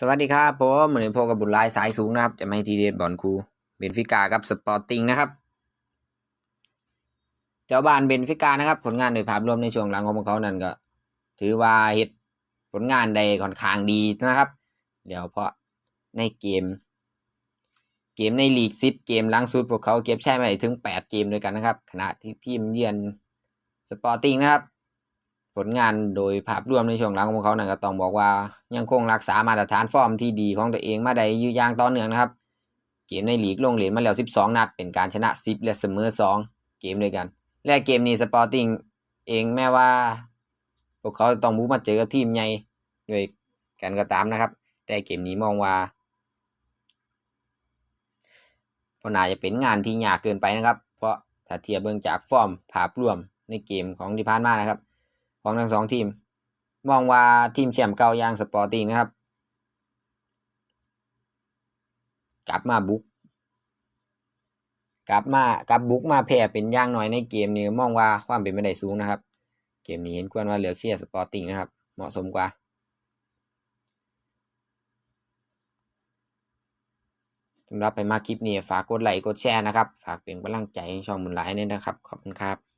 สวัสดีครับผมเหมือนพบกับบุญรายสายสูงนะครับ จะไม่ทีเด็ดบอลคูเบนฟิกากับสปอร์ติงนะครับ เจ้าบ้านเบนฟิกานะครับ ผลงานโดยภาพรวมในช่วงหลังของเขานั้นก็ ถือว่าเฮ็ดผลงานได้ค่อนข้างดีนะครับ เดี๋ยวเพราะในเกม เกมในลีกซิปเกมหลังสุดพวกเขาเก็บแชมป์ไปถึงแปดเกมด้วยกันนะครับ ขณะที่ทีมเยือนสปอร์ติงนะครับ ผลงานโดยภาพรวมในช่วงหลังของเขานั้นก็ต้องบอกว่ายังคงรักษามาตรฐานฟอร์มที่ดีของตัวเองมาได้ยู่อย่างต่อเนื่องนะครับ เกมในลีกลงเหรียญมาแล้ว 12 นัด เป็นการชนะ 10 และเสมอ 2 เกมด้วยกัน และเกมนี้สปอร์ติ้งเองแม้ว่า พวกเขาต้องมูมาเจอกับทีมใหญ่ด้วยกันก็ตามนะครับ แต่เกมนี้มองว่าพอน่าจะเป็นงานที่ยากเกินไปนะครับ เพราะถ้าเทียบเบิ่งจากฟอร์มภาพรวมในเกมของที่ผ่านมานะครับ ของทั้งสองทีมมองว่าทีมแชมป์เก่าอย่างสปอร์ติงนะครับ กลับมาบุก กลับมากลับบุกมาแพ้เป็นย่างน้อยในเกมนี้มองว่าความเป็นไปได้สูงนะครับ เกมนี้เห็นควรว่าเหลือเชียร์สปอร์ติงนะครับ เหมาะสมกว่าสำหรับไปมาคลิปนี้ฝากกดไลค์กดแชร์นะครับ ฝากเป็นกำลังใจให้ช่องมุนหลายเนี่ยนะครับ ขอบคุณครับ